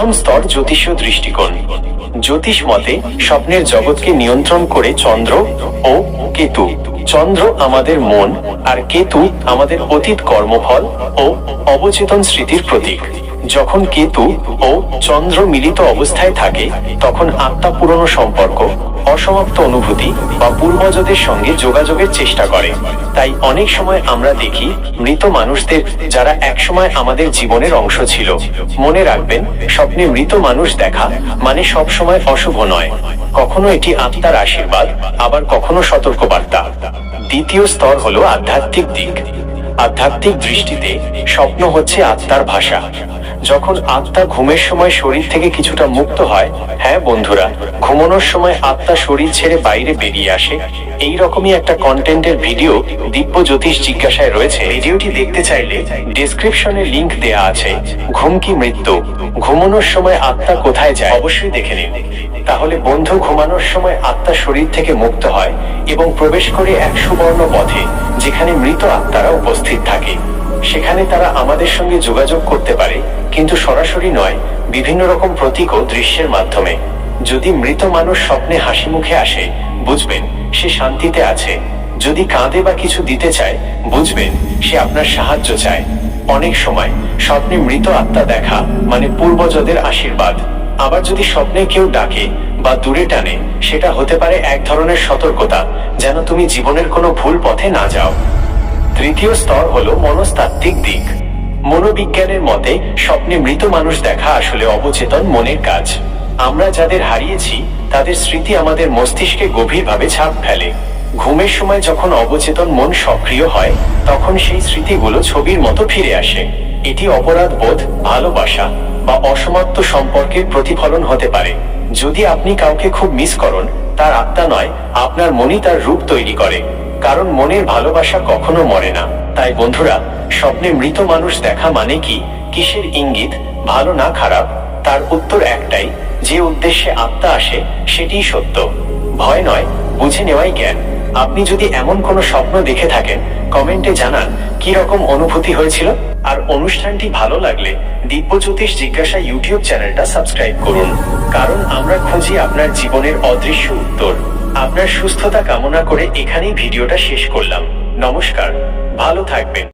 প্রথম স্তর জ্যোতিষ দৃষ্টিকোণ। জ্যোতিষ মতে, স্বপ্নের জগৎকে নিয়ন্ত্রণ করে চন্দ্র ও কেতু। চন্দ্র আমাদের মন আর কেতু আমাদের অতীত কর্মফল ও অবচেতন স্মৃতির প্রতীক। যখন কেতু ও চন্দ্র মিলিত অবস্থায় থাকে, তখন আত্মা পুরনো সম্পর্ক অসমাপ্ত অনুভূতি বা পূর্বজদের সঙ্গে যোগাযোগের চেষ্টা করে। তাই অনেক সময় আমরা দেখি মৃত মানুষদের যারা একসময় আমাদের জীবনের অংশ ছিল। মনে রাখবেন, স্বপ্নে মৃত মানুষ দেখা মানে সব সময় অশুভ নয়। কখনো এটি আত্মার আশীর্বাদ, আবার কখনো সতর্কবার্তা। দ্বিতীয় স্তর হলো আধ্যাত্মিক দিক। আধ্যাত্মিক দৃষ্টিতে স্বপ্ন হচ্ছে আত্মার ভাষা। যখন আত্মা ঘুমের সময় শরীর থেকে কিছুটা মুক্ত হয় হ্যাঁ বন্ধুরা, ঘুমানোর সময় আত্মা শরীর ছেড়ে বাইরে বেরিয়ে আসে। এই রকমই একটা কন্টেন্টের ভিডিও দিব্য জ্যোতিষ জিজ্ঞাসায় রয়েছে। ভিডিওটি দেখতে চাইলে ডেসক্রিপশনে লিংক দেয়া আছে। ঘুম কি মৃত্যু? ঘুমানোর সময় আত্মা কোথায় যায়? অবশ্যই দেখে নিন। তাহলে বন্ধু, ঘুমানোর সময় আত্মা শরীর থেকে মুক্ত হয় এবং প্রবেশ করে এক সুবর্ণ পথে, যেখানে মৃত আত্মারা উপস্থিত থাকে। সেখানে তারা আমাদের সঙ্গে যোগাযোগ করতে পারে, কিন্তু সরাসরি নয়, বিভিন্ন রকম প্রতীক ও দৃশ্যের মাধ্যমে। যদি মৃত মানুষ স্বপ্নে হাসি মুখে আসে, বুঝবেন সে শান্তিতে আছে। যদি কাঁদে বা কিছু দিতে চায়, বুঝবেন সে আপনার সাহায্য চায়। অনেক সময় স্বপ্নে মৃত আত্মা দেখা মানে পূর্বজদের আশীর্বাদ। আবার যদি স্বপ্নে কেউ ডাকে বা দূরে টানে, সেটা হতে পারে এক ধরনের সতর্কতা, যেন তুমি জীবনের কোনো ভুল পথে না যাও। তৃতীয় স্তর হলো মনস্তাত্ত্বিক দিক। মনোবিজ্ঞানের মতে, স্বপ্নে মৃত মানুষ দেখা আসলে অবচেতন মনের কাজ। আমরা যাদের হারিয়েছি, তাদের স্মৃতি আমাদের মস্তিষ্কে গভীরভাবে ছাপ ফেলে। ঘুমের সময় যখন অবচেতন মন সক্রিয় হয়, তখন সেই স্মৃতিগুলো ছবির মতো ফিরে আসে। এটি অপরাধ বোধ, ভালোবাসা বা অসমাপ্ত সম্পর্কের প্রতিফলন হতে পারে। যদি আপনি কাউকে খুব মিস করুন, তার আত্মা নয়, আপনার মনই তার রূপ তৈরি করে। কারণ মনের ভালোবাসা কখনো মরে না। তাই বন্ধুরা, স্বপ্নে মৃত মানুষ দেখা মানে কি? কিসের ইঙ্গিত? ভালো না খারাপ? তার উত্তর একটাই, যে উদ্দেশ্যে আত্মা আসে, সেটিই সত্য। ভয় নয়, বুঝে নেওয়াই জ্ঞান। আপনি যদি এমন কোনো স্বপ্ন দেখে থাকেন, কমেন্টে জানান, কি রকম অনুভূতি হয়েছিল? আর অনুষ্ঠানটি ভালো লাগলে, দিব্য জ্যোতিষ জিজ্ঞাসা ইউটিউব চ্যানেলটা সাবস্ক্রাইব করুন। কারণ আমরা খুঁজি আপনার জীবনের অদৃশ্য উত্তর। আপনার সুস্থতা কামনা করে এখানেই ভিডিওটা শেষ করলাম। নমস্কার ভালো থাকবেন।